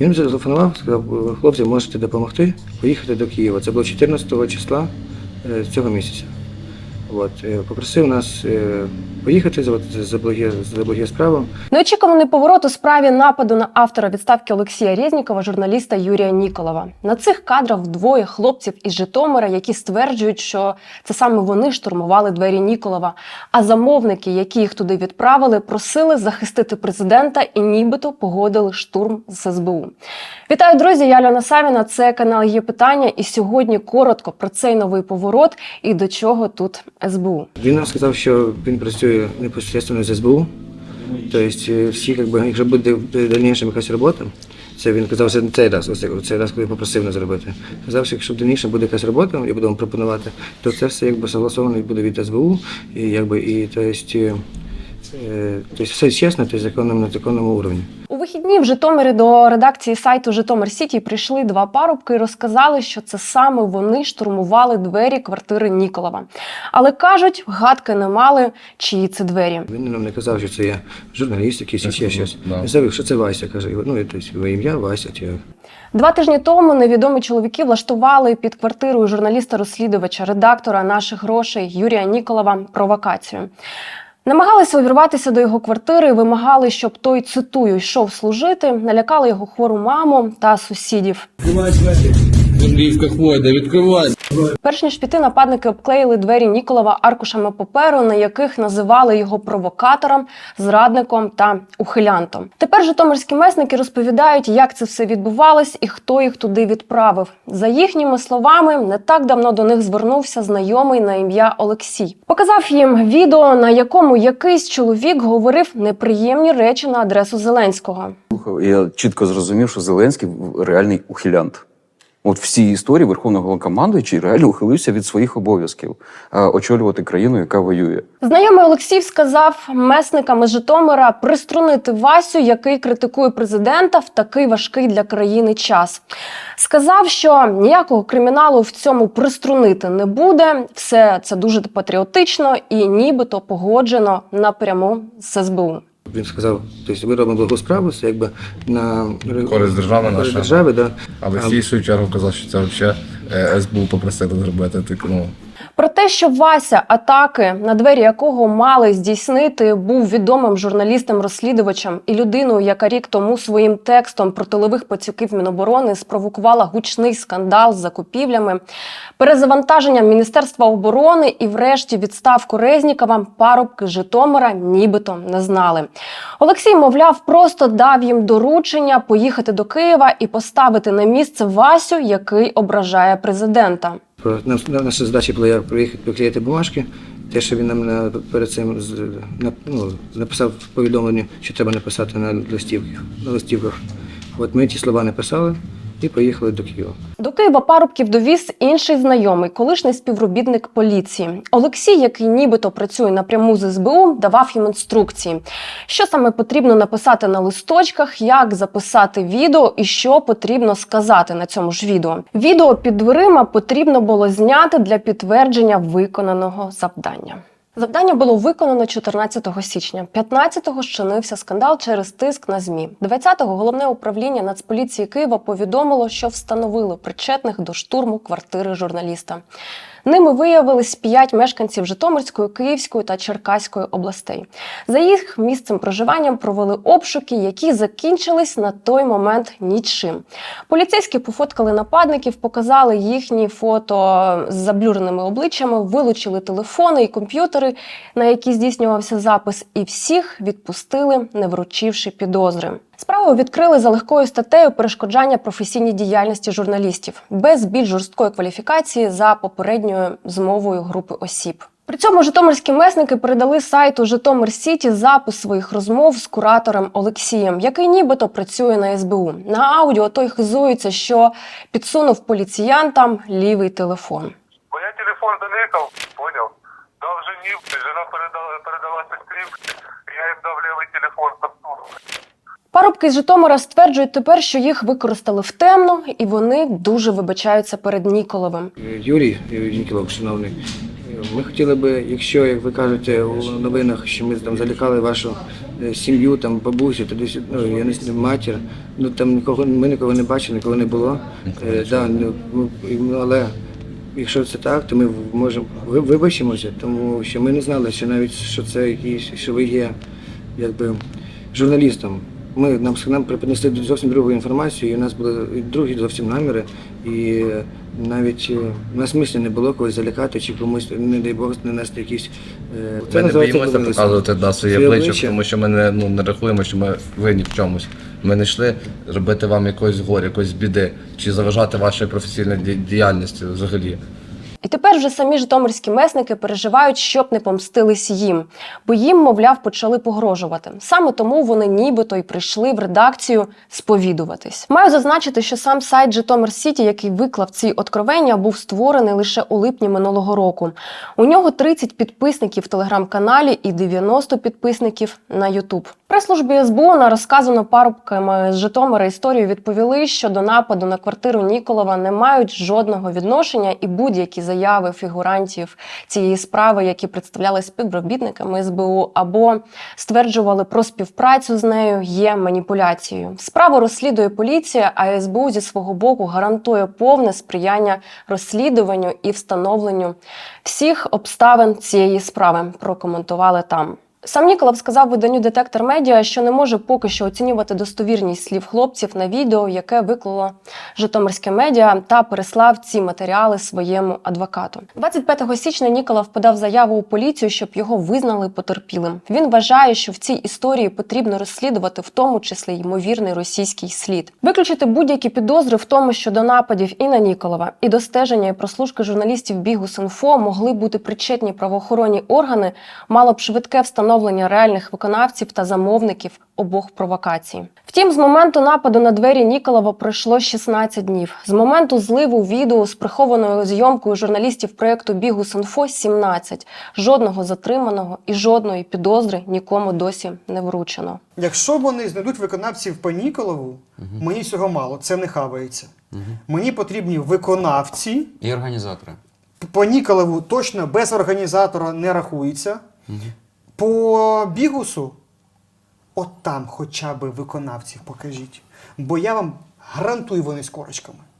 Він зателефонував, сказав, хлопці, можете допомогти поїхати до Києва. Це було 14 числа е, цього місяця. От, е, попросив нас е, поїхати за, благі, за благі справи. Неочікуваний поворот у справі нападу на автора відставки Олексія Резнікова, журналіста Юрія Ніколова. На цих кадрах двоє хлопців із Житомира, які стверджують, що це саме вони штурмували двері Ніколова. А замовники, які їх туди відправили, просили захистити президента і нібито погодили штурм з СБУ. Вітаю, друзі! Я Альона Савіна. Це канал є питання. І сьогодні коротко про цей новий поворот і до чого тут СБУ. Він нам сказав, що він працює непосередньо з СБУ. Тобто е, всі, якби, якщо буде в дальнішому якась робота, це він казав це цей раз, ось цей- раз, коли попросив нас зробити. Казав, що якщо в дальнішому буде якась робота, і будемо пропонувати, то це все якби согласовано буде від СБУ, і якби і то есть, е, тобто все чесно, то законному на законному уровні. Вихідні в Житомирі до редакції сайту Житомир Сіті прийшли два парубки і розказали, що це саме вони штурмували двері квартири Ніколова. Але кажуть, гадки не мали, чиї це двері. Він нам не казав, що це я журналіст, якийсь ще щось. да. Він сказав, що це Вася, каже, ну і тобто, ім'я Вася. Чи... Два тижні тому невідомі чоловіки влаштували під квартирою журналіста-розслідувача, редактора наших грошей Юрія Ніколова провокацію. Намагалися увірватися до його квартири, вимагали, щоб той цитую йшов служити, налякали його хвору маму та сусідів. Андріївка Хвойда, відкривай. Перш ніж піти, нападники обклеїли двері Ніколова аркушами паперу, на яких називали його провокатором, зрадником та ухилянтом. Тепер житомирські месники розповідають, як це все відбувалось і хто їх туди відправив. За їхніми словами, не так давно до них звернувся знайомий на ім'я Олексій. Показав їм відео, на якому якийсь чоловік говорив неприємні речі на адресу Зеленського. я чітко зрозумів, що Зеленський реальний ухилянт. От в цій історії верховного головнокомандуючий реально ухилився від своїх обов'язків е, очолювати країну, яка воює. Знайомий Олексій сказав месникам із Житомира приструнити Васю, який критикує президента в такий важкий для країни час. Сказав, що ніякого криміналу в цьому приструнити не буде. Все це дуже патріотично і нібито погоджено напряму з СБУ. Він сказав, тобто ми робимо благу справу, це якби на Користь держави користь наша. держави, да. Але всі свою чергу казав, що це взагалі е, СБУ попросили зробити. Так, ну, Про те, що Вася, атаки, на двері якого мали здійснити, був відомим журналістом-розслідувачем і людиною, яка рік тому своїм текстом про тилових пацюків Міноборони спровокувала гучний скандал з закупівлями, перезавантаженням Міністерства оборони і, врешті, відставку Резнікова, парубки Житомира нібито не знали. Олексій, мовляв, просто дав їм доручення поїхати до Києва і поставити на місце Васю, який ображає президента. Наша задача була як приїхати поклеїти бумажки. Те, що він нам на, перед цим ну, написав в повідомленні, що треба написати. На листівках. От ми ті слова написали і поїхали до Києва. До Києва парубків довіз інший знайомий, колишній співробітник поліції. Олексій, який нібито працює напряму з СБУ, давав їм інструкції, що саме потрібно написати на листочках, як записати відео і що потрібно сказати на цьому ж відео. Відео під дверима потрібно було зняти для підтвердження виконаного завдання. Завдання було виконано 14 січня. 15-го щинився скандал через тиск на змі. 20-го головне управління Нацполіції Києва повідомило, що встановило причетних до штурму квартири журналіста. Ними виявились п'ять мешканців Житомирської, Київської та Черкаської областей. За їх місцем проживання провели обшуки, які закінчились на той момент нічим. Поліцейські пофоткали нападників, показали їхні фото з заблюреними обличчями, вилучили телефони і комп'ютери, на які здійснювався запис, і всіх відпустили, не вручивши підозри. Справу відкрили за легкою статтею перешкоджання професійній діяльності журналістів без більш жорсткої кваліфікації за попередньою змовою групи осіб. При цьому житомирські месники передали сайту Житомир Сіті запис своїх розмов з куратором Олексієм, який нібито працює на СБУ. На аудіо той хизується, що підсунув поліціянтам лівий телефон. Бо я телефон заныкал, понял? Дав жені, жена передала, передала сестрі, я їм дав лівий телефон Парубки з Житомира стверджують тепер, що їх використали в темно, і вони дуже вибачаються перед Ніколовим. Юрій Нікілов, шановний, ми хотіли би, якщо, як ви кажете у новинах, що ми там залякали вашу е, сім'ю, там бабусю, сюди, ну я не знаю, матір. Ну там нікого ми нікого не бачили, нікого не було. Е, да, ну, ну, але якщо це так, то ми можемо вибачимося, тому що ми не знали, що навіть що це якийсь, що ви є якби журналістом. Ми нам нам принесли зовсім другу інформацію, і у нас були другі зовсім наміри, і е, навіть е, у нас мислі не було когось залякати чи комусь, не дай Бог, нанести якісь. е, Ми не боїмося показувати на своє обличчя, обличчя. тому що ми не, ну, не рахуємо, що ми винні в чомусь. Ми не йшли робити вам якоїсь горя, якоїсь біди, чи заважати вашій професійній ді- діяльності взагалі. І тепер вже самі житомирські месники переживають, щоб не помстились їм, бо їм, мовляв, почали погрожувати. Саме тому вони нібито й прийшли в редакцію сповідуватись. Маю зазначити, що сам сайт Житомир Сіті, який виклав ці откровення, був створений лише у липні минулого року. У нього 30 підписників в телеграм-каналі і 90 підписників на Ютуб. Прес-службі СБУ на розказану парубками з Житомира історію відповіли, що до нападу на квартиру Ніколова не мають жодного відношення і будь-які заяви фігурантів цієї справи, які представляли співробітниками СБУ або стверджували про співпрацю з нею, є маніпуляцією. Справу розслідує поліція, а СБУ зі свого боку гарантує повне сприяння розслідуванню і встановленню всіх обставин цієї справи. Прокоментували там. Сам Ніколав сказав виданню Детектор Медіа, що не може поки що оцінювати достовірність слів хлопців на відео, яке виклало Житомирське медіа, та переслав ці матеріали своєму адвокату. 25 січня Ніколав подав заяву у поліцію, щоб його визнали потерпілим. Він вважає, що в цій історії потрібно розслідувати, в тому числі ймовірний російський слід, виключити будь-які підозри в тому, що до нападів і на Ніколова, і до стеження і прослушки журналістів Бігус.Інфо могли бути причетні правоохоронні органи, мало б швидке встановлення реальних виконавців та замовників обох провокацій. Втім, з моменту нападу на двері Ніколова пройшло 16 днів. З моменту зливу відео з прихованою зйомкою журналістів проєкту Бігус.Інфо 17. Жодного затриманого і жодної підозри нікому досі не вручено. Якщо вони знайдуть виконавців по Ніколову, мені цього мало, це не хавається. Мені потрібні виконавці. І організатори. По Ніколову точно без організатора не рахується. По Бігусу, от там хоча б виконавців покажіть. Бо я вам гарантую, вони з корочками.